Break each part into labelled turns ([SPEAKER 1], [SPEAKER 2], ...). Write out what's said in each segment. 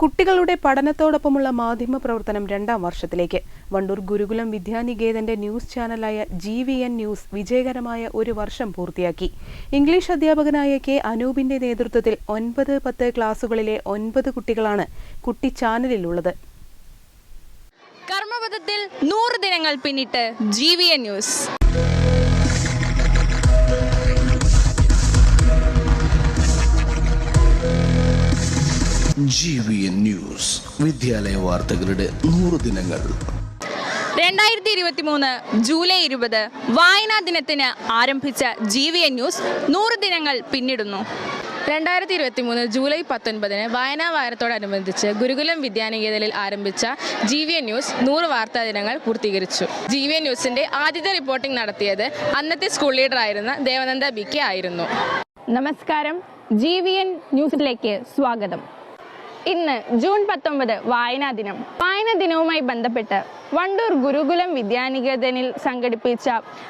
[SPEAKER 1] കുട്ടികളുടെ പഠനത്തോടൊപ്പമുള്ള മാധ്യമ പ്രവർത്തനം രണ്ടാം വർഷത്തിലേക്ക്. വണ്ടൂർ ഗുരുകുലം വിദ്യാനികേതന്റെ ന്യൂസ് ചാനലായ ജി വി എൻ ന്യൂസ് വിജയകരമായ ഒരു വർഷം പൂർത്തിയാക്കി. ഇംഗ്ലീഷ് അധ്യാപകനായ കെ അനൂപിന്റെ നേതൃത്വത്തിൽ ഒൻപത് പത്ത് ക്ലാസുകളിലെ ഒൻപത് കുട്ടികളാണ് കുട്ടി ചാനലിലുള്ളത്.
[SPEAKER 2] കർമ്മപഥത്തിൽ നൂറ് ദിനങ്ങൾ പിന്നിട്ട് G V N news.
[SPEAKER 3] G V N news വിദ്യാലയ വാർത്തകളുടെ നൂറ് ദിനങ്ങൾ.
[SPEAKER 2] രണ്ടായിരത്തി ഇരുപത്തി മൂന്ന് ജൂലൈ ഇരുപത് വായനാ ദിനത്തിന് ആരംഭിച്ച ജി വി എൻ ന്യൂസ് നൂറ് ദിനങ്ങൾ പിന്നിടുന്നു.
[SPEAKER 4] രണ്ടായിരത്തി ഇരുപത്തി മൂന്ന് ജൂലൈ പത്തൊൻപതിന് വായനാ വാരത്തോടനുബന്ധിച്ച് ഗുരുകുലം വിദ്യാനികേതനിൽ ആരംഭിച്ച ജി വി എൻ ന്യൂസ് നൂറ് വാർത്താ ദിനങ്ങൾ പൂർത്തീകരിച്ചു. ജി വി എൻ ന്യൂസിന്റെ ആദ്യത്തെ റിപ്പോർട്ടിംഗ് നടത്തിയത് അന്നത്തെ സ്കൂൾ ലീഡർ ആയിരുന്ന ദേവനന്ദ ബി കെ ആയിരുന്നു.
[SPEAKER 5] നമസ്കാരം. ജി വി എൻ ന്യൂസിലേക്ക് സ്വാഗതം. ഇന്ന് ജൂൺ പത്തൊമ്പത് വായനാ ദിനം വായനാ ദിനവുമായി ബന്ധപ്പെട്ട് വണ്ടൂർ ഗുരുകുലം വിദ്യാനികേതനിൽ സംഘടിപ്പിച്ച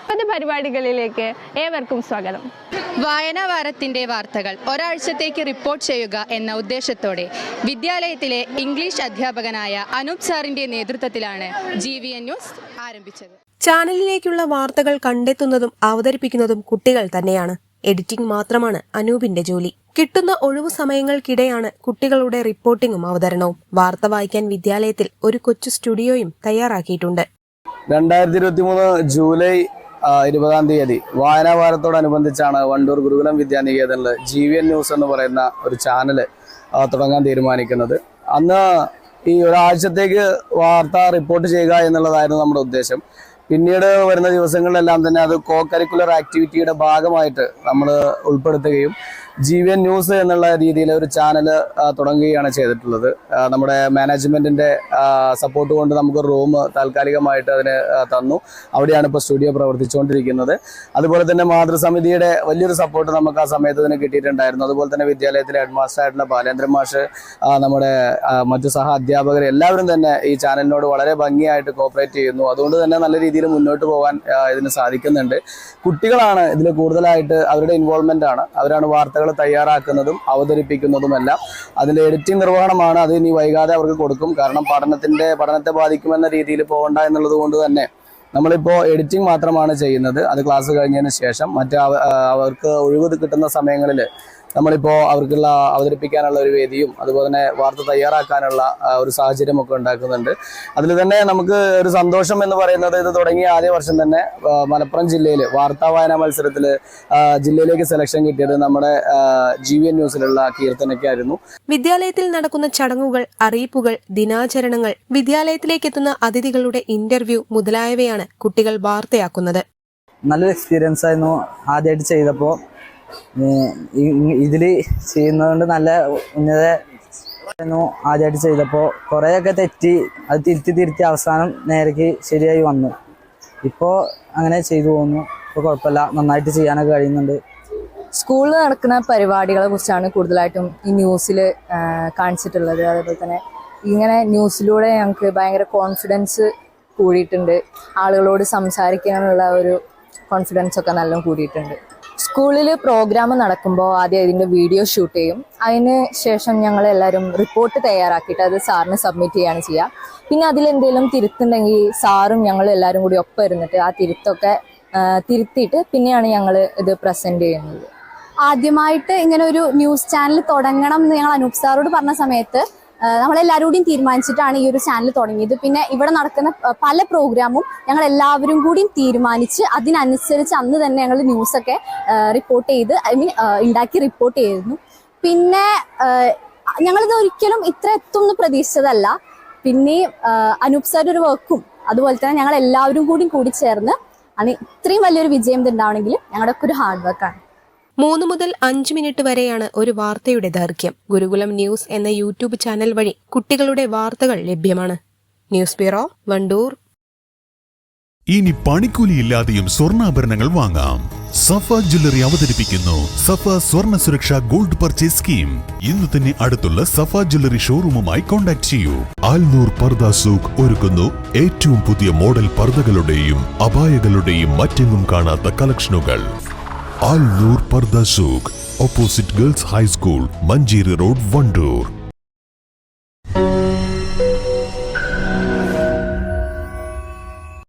[SPEAKER 5] പത് പരിപാടികളിലേക്ക് ഏവർക്കും സ്വാഗതം.
[SPEAKER 6] വായനാ വാരത്തിന്റെ വാർത്തകൾ ഒരാഴ്ചത്തേക്ക് റിപ്പോർട്ട് ചെയ്യുക എന്ന ഉദ്ദേശത്തോടെ വിദ്യാലയത്തിലെ ഇംഗ്ലീഷ് അധ്യാപകനായ അനൂപ് സാറിന്റെ നേതൃത്വത്തിലാണ് ജി വി എൻ ന്യൂസ് ആരംഭിച്ചത്.
[SPEAKER 7] ചാനലിലേക്കുള്ള വാർത്തകൾ കണ്ടെത്തുന്നതും അവതരിപ്പിക്കുന്നതും കുട്ടികൾ തന്നെയാണ്. എഡിറ്റിംഗ് മാത്രമാണ് അനൂപിന്റെ ജോലി. കിട്ടുന്ന ഒഴിവു സമയങ്ങൾക്കിടെയാണ് കുട്ടികളുടെ റിപ്പോർട്ടിങ്ങും അവതരണവും. വാർത്ത വായിക്കാൻ വിദ്യാലയത്തിൽ ഒരു കൊച്ചു സ്റ്റുഡിയോയും തയ്യാറാക്കിയിട്ടുണ്ട്.
[SPEAKER 8] രണ്ടായിരത്തി ഇരുപത്തി മൂന്ന് ജൂലൈ ഇരുപതാം തീയതി വായനാ വാരത്തോടനുബന്ധിച്ചാണ് വണ്ടൂർ ഗുരുകുലം വിദ്യാനികേതനിൽ ജി വി എൻ ന്യൂസ് എന്ന് പറയുന്ന ഒരു ചാനൽ തുടങ്ങാൻ തീരുമാനിക്കുന്നത്. അന്ന് ഈ ഒരാഴ്ചത്തേക്ക് വാർത്ത റിപ്പോർട്ട് ചെയ്യുക എന്നുള്ളതായിരുന്നു നമ്മുടെ ഉദ്ദേശം. പിന്നീട് വരുന്ന ദിവസങ്ങളിലെല്ലാം തന്നെ അത് കോ കരിക്കുലർ ആക്ടിവിറ്റിയുടെ ഭാഗമായിട്ട് നമ്മൾ ഉൾപ്പെടുത്തുകയും ജി വി എൻ ന്യൂസ് എന്നുള്ള രീതിയിൽ ഒരു ചാനൽ തുടങ്ങുകയാണ് ചെയ്തിട്ടുള്ളത്. നമ്മുടെ മാനേജ്മെന്റിന്റെ സപ്പോർട്ട് കൊണ്ട് നമുക്ക് റൂം താൽക്കാലികമായിട്ട് അതിന് തന്നു. അവിടെയാണ് ഇപ്പോൾ സ്റ്റുഡിയോ പ്രവർത്തിച്ചുകൊണ്ടിരിക്കുന്നത്. അതുപോലെ തന്നെ മാതൃസമിതിയുടെ വലിയൊരു സപ്പോർട്ട് നമുക്ക് ആ സമയത്ത് തന്നെ കിട്ടിയിട്ടുണ്ടായിരുന്നു. അതുപോലെ തന്നെ വിദ്യാലയത്തിലെ ഹെഡ് മാസ്റ്റർ ആയിട്ടുള്ള ബാലേന്ദ്രൻ മാഷ് നമ്മുടെ മറ്റു സഹ അധ്യാപകർ എല്ലാവരും തന്നെ ഈ ചാനലിനോട് വളരെ ഭംഗിയായിട്ട് കോപ്പറേറ്റ് ചെയ്യുന്നു. അതുകൊണ്ട് തന്നെ നല്ല രീതിയിൽ മുന്നോട്ട് പോകാൻ ഇതിന് സാധിക്കുന്നുണ്ട്. കുട്ടികളാണ് ഇതിൽ കൂടുതലായിട്ട് അവരുടെ ഇൻവോൾവ്മെന്റ് ആണ്. അവരാണ് വാർത്തകൾ തയ്യാറാക്കുന്നതും അവതരിപ്പിക്കുന്നതുമെല്ലാം അതിന്റെ എഡിറ്റിംഗ് നിർവഹണമാണ് അത് ഇനി വൈകാതെ അവർക്ക് കൊടുക്കും. കാരണം പഠനത്തിന്റെ പഠനത്തെ ബാധിക്കുമെന്ന രീതിയിൽ പോകണ്ട എന്നുള്ളത് കൊണ്ട് തന്നെ നമ്മളിപ്പോൾ എഡിറ്റിംഗ് മാത്രമാണ് ചെയ്യുന്നത്. അത് ക്ലാസ് കഴിഞ്ഞതിന് ശേഷം മറ്റ് അവ- അവർക്ക് ഒഴിവ് കിട്ടുന്ന സമയങ്ങളിൽ നമ്മളിപ്പോൾ അവർക്കുള്ള അവതരിപ്പിക്കാനുള്ള ഒരു വേദിയും അതുപോലെ തന്നെ വാർത്ത തയ്യാറാക്കാനുള്ള ഒരു സാഹചര്യമൊക്കെ ഉണ്ടാക്കുന്നുണ്ട്. അതിൽ തന്നെ നമുക്ക് ഒരു സന്തോഷം എന്ന് പറയുന്നത് ഇത് തുടങ്ങിയ ആദ്യ വർഷം തന്നെ മലപ്പുറം ജില്ലയിൽ വാർത്താ വായനാ മത്സരത്തിൽ ജില്ലയിലേക്ക് സെലക്ഷൻ കിട്ടിയത് നമ്മുടെ ജി വി എൻ ന്യൂസിലുള്ള കീർത്തനയ്ക്കായിരുന്നു.
[SPEAKER 7] വിദ്യാലയത്തിൽ നടക്കുന്ന ചടങ്ങുകൾ അറിയിപ്പുകൾ ദിനാചരണങ്ങൾ വിദ്യാലയത്തിലേക്ക് എത്തുന്ന അതിഥികളുടെ ഇന്റർവ്യൂ മുതലായവയാണ് കുട്ടികൾ വാർത്തയാക്കുന്നത്.
[SPEAKER 9] നല്ലൊരു എക്സ്പീരിയൻസ് ആയിരുന്നു ആദ്യമായിട്ട് ചെയ്തപ്പോൾ ഇതിൽ ചെയ്യുന്നതുകൊണ്ട് നല്ല ഉന്നത ആദ്യമായിട്ട് ചെയ്തപ്പോൾ കുറേയൊക്കെ തെറ്റി അത് തിരുത്തി തിരുത്തി അവസാനം നേരേക്ക് ശരിയായി വന്നു. ഇപ്പോൾ അങ്ങനെ ചെയ്തു പോകുന്നു ഇപ്പോൾ കുഴപ്പമില്ല നന്നായിട്ട് ചെയ്യാനൊക്കെ കഴിയുന്നുണ്ട്.
[SPEAKER 10] സ്കൂളിൽ നടക്കുന്ന പരിപാടികളെ കുറിച്ചാണ് കൂടുതലായിട്ടും ഈ ന്യൂസിൽ കാണിച്ചിട്ടുള്ളത്. അതേപോലെ തന്നെ ഇങ്ങനെ ന്യൂസിലൂടെ ഞങ്ങൾക്ക് ഭയങ്കര കോൺഫിഡൻസ് കൂടിയിട്ടുണ്ട്. ആളുകളോട് സംസാരിക്കാനുള്ള ഒരു കോൺഫിഡൻസ് ഒക്കെ നല്ലോണം കൂടിയിട്ടുണ്ട്. സ്കൂളിൽ പ്രോഗ്രാം നടക്കുമ്പോൾ ആദ്യം ഇതിന്റെ വീഡിയോ ഷൂട്ട് ചെയ്യും. അതിന് ശേഷം ഞങ്ങൾ എല്ലാവരും റിപ്പോർട്ട് തയ്യാറാക്കിയിട്ട് അത് സാറിന് സബ്മിറ്റ് ചെയ്യുകയാണ് ചെയ്യുക പിന്നെ അതിലെന്തെങ്കിലും തിരുത്തുണ്ടെങ്കിൽ സാറും ഞങ്ങൾ എല്ലാവരും കൂടി ഒപ്പം ഇരുന്നിട്ട് ആ തിരുത്തൊക്കെ തിരുത്തിയിട്ട് പിന്നെയാണ് ഞങ്ങൾ ഇത് പ്രസന്റ് ചെയ്യുന്നത്.
[SPEAKER 11] ആദ്യമായിട്ട് ഇങ്ങനെ ഒരു ന്യൂസ് ചാനൽ തുടങ്ങണം എന്ന് ഞങ്ങൾ അനൂപ് സാറോട് പറഞ്ഞ സമയത്ത് നമ്മളെല്ലാവരും കൂടിയും തീരുമാനിച്ചിട്ടാണ് ഈ ഒരു ചാനൽ തുടങ്ങിയത്. പിന്നെ ഇവിടെ നടക്കുന്ന പല പ്രോഗ്രാമും ഞങ്ങൾ എല്ലാവരും കൂടിയും തീരുമാനിച്ച് അതിനനുസരിച്ച് അന്ന് തന്നെ ഞങ്ങൾ ന്യൂസൊക്കെ റിപ്പോർട്ട് ചെയ്ത് ഐ മീൻ ഉണ്ടാക്കി റിപ്പോർട്ട് ചെയ്തിരുന്നു. പിന്നെ ഞങ്ങളിത് ഒരിക്കലും ഇത്ര എത്തുമെന്ന് പ്രതീക്ഷിച്ചതല്ല. പിന്നെ അനൂപ് സാർ ഒരു വർക്കും അതുപോലെ തന്നെ ഞങ്ങൾ എല്ലാവരും കൂടി കൂടി ചേർന്ന് ആണ് ഇത്രയും വലിയൊരു വിജയം ഉണ്ടാവണമെങ്കിൽ ഞങ്ങളുടെ ഒക്കെ ഒരു ഹാർഡ് വർക്കാണ്
[SPEAKER 7] മൂന്ന് മുതൽ അഞ്ച് മിനിറ്റ് വരെയാണ് ഒരു വാർത്തയുടെ ദൈർഘ്യം. ഗുരുകുലം ന്യൂസ് എന്ന യൂട്യൂബ് ചാനൽ വഴി കുട്ടികളുടെ വാർത്തകൾ ലഭ്യമാണ്. News bureau Wandoor.
[SPEAKER 12] ഇനി പണിക്കൂലിയില്ലാതെയും സ്വർണാഭരണങ്ങൾ വാങ്ങാം. സഫ ജ്വല്ലറി അവതരിപ്പിക്കുന്നു. സഫ സ്വർണ സുരക്ഷ ഗോൾഡ് പർച്ചേസ് സ്കീം. ഇന്ന് തന്നെ അടുത്തുള്ള സഫ ജ്വല്ലറി ഷോറൂമുമായി കോൺടാക്ട് ചെയ്യൂ. ആൽനൂർ പർദ സൂഖ് ഒരുക്കുന്നു. ഏറ്റവും പുതിയ മോഡൽ പർദകളുടെയും അപായകളുടെയും മറ്റെങ്ങും കാണാത്ത കളക്ഷനുകൾ. ആൽനൂർ പർദ സൂഖ് opposite girls high school Manjeri road Wandoor.